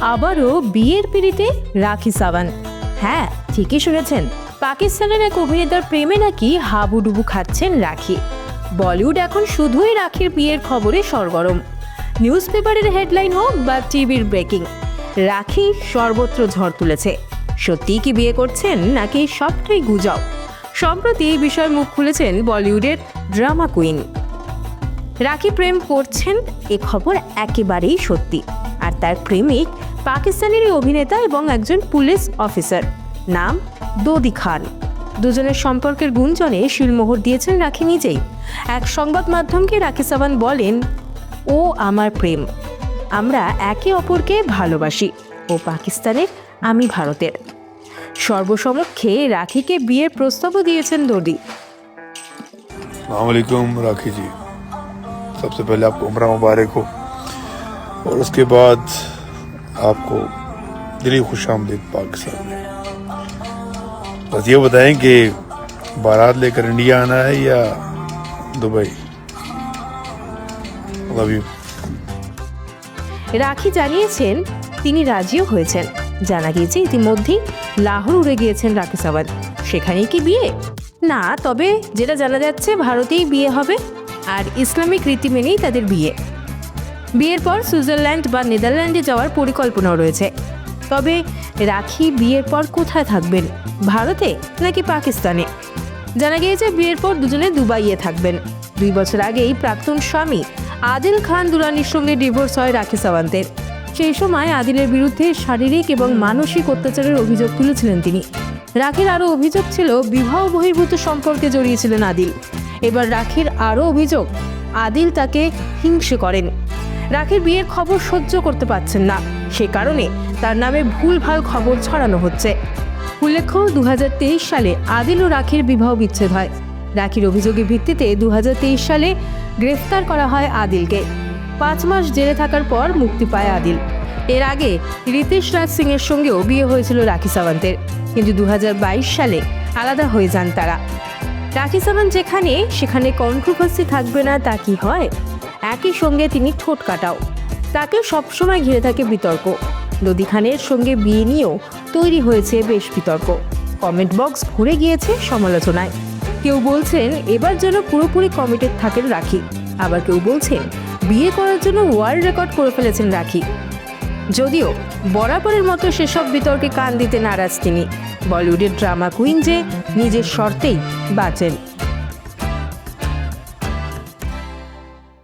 আবারও বিয়ের পিড়িতে রাখি সাওয়ান হ্যাঁ ঠিকই শুনেছেন। পাকিস্তানের এক অভিনেতার প্রেমে নাকি হাবুডুবু খাচ্ছেন রাখি। বলিউড এখন শুধুই রাখির বিয়ের খবরে সরগরম। নিউজ পেপারের হেডলাইন হোক বা টিভির ব্রেকিং, রাখি সর্বত্র ঝড় তুলেছে। সত্যিই কি বিয়ে করছেন নাকি সবটাই গুজব? সম্প্রতি এই বিষয়ে মুখ খুলেছেন বলিউডের ড্রামা কুইন। রাখি প্রেম করছেন, এ খবর একেবারেই সত্যি। আর তার প্রেমিক পাকিস্তানের এই অভিনেতা এবং একজন পুলিশ অফিসার নাম দোদি খান দুজনের সম্পর্কের গুঞ্জনে শিলমোহর দিয়েছেন রাখি নিজেই এক সংবাদ মাধ্যমকে রাখি সাবান বলেন ও আমার প্রেম আমরা একে অপরকে ভালোবাসি ও পাকিস্তানের আমি ভারতের সর্বসমক্ষে রাখিকে বিয়ের প্রস্তাবও দিয়েছেন দোদি वालेकुम राखी जी सबसे पहले आपको उम्र मुबारक हो और उसके बाद आपको दिली खुश आमदीद पाकिस्तान में बस ये बताएं कि बारात लेकर इंडिया आना है या दुबई लव यू রাখি জানিয়েছেন তিনি রাজিও হয়েছেন জানা গিয়েছে ইতিমধ্যেই লাহোর উড়ে গিয়েছেন রাখি সাওয়ান সেখানেই কি বিয়ে না তবে যেটা জানা যাচ্ছে ভারতেই বিয়ে হবে আর ইসলামিক রীতি মেনেই তাদের বিয়ে বিয়ের পর সুইজারল্যান্ড বা নেদারল্যান্ডে যাওয়ার পরিকল্পনাও রয়েছে। তবে রাখি বিয়ের পর কোথায় থাকবেন? ভারতে নাকি পাকিস্তানে? জানা গিয়েছে বিয়ের পর দুজনে দুবাইয়ে থাকবেন। দুই বছর আগেই প্রাক্তন স্বামী আদিল খান দুরানির সঙ্গে ডিভোর্স হয় রাখি সাওয়ান্তের। সেই সময় আদিলের বিরুদ্ধে শারীরিক এবং মানসিক অত্যাচারের অভিযোগ তুলেছিলেন তিনি। রাখির আরও অভিযোগ ছিল, বিবাহ বহির্ভূত সম্পর্কে জড়িয়েছিলেন আদিল। এবার রাখির আরও অভিযোগ, আদিল তাকে হিংসে করেন। রাখির বিয়ের খবর সহ্য করতে পারছেন না। সে কারণে তার নামে ভুলভাল খবর ছড়ানো হচ্ছে। উল্লেখ্য দু হাজার তেইশ সালে আদিল ও রাখির বিবাহ বিচ্ছেদ হয়। রাখির অভিযোগের ভিত্তিতে দু হাজার তেইশ সালে গ্রেফতার করা হয় আদিলকে। পাঁচ মাস জেলে থাকার পর মুক্তি পায় আদিল। এর আগে রিতেশ রাজ সিং এর সঙ্গেও বিয়ে হয়েছিল রাখি সাওয়ান্তের। কিন্তু দু হাজার বাইশ সালে আলাদা হয়ে যান তারা। রাখি সামান যেখানে, সেখানে কন্ট্রোভার্সি থাকবে না, তা কি হয়? একই সঙ্গে তিনি ঠোঁট কাটাও। তাকে সবসময় ঘিরে থাকে বিতর্ক। নদী খানের সঙ্গে বিয়ে নিয়েও তৈরি হয়েছে বেশ বিতর্ক। কমেন্ট বক্স ভরে গিয়েছে সমালোচনায়। কেউ বলছেন, এবার যেন পুরোপুরি কমিটেড থাকেন রাখি। আবার কেউ বলছেন, বিয়ে করার জন্য ওয়ার্ল্ড রেকর্ড করে ফেলেছেন রাখি। যদিও বরাবরের মতো সেসব বিতর্কে কান দিতে নারাজ তিনি। বলিউডের ড্রামা কুইন যে নিজের শর্তেই বাঁচেন।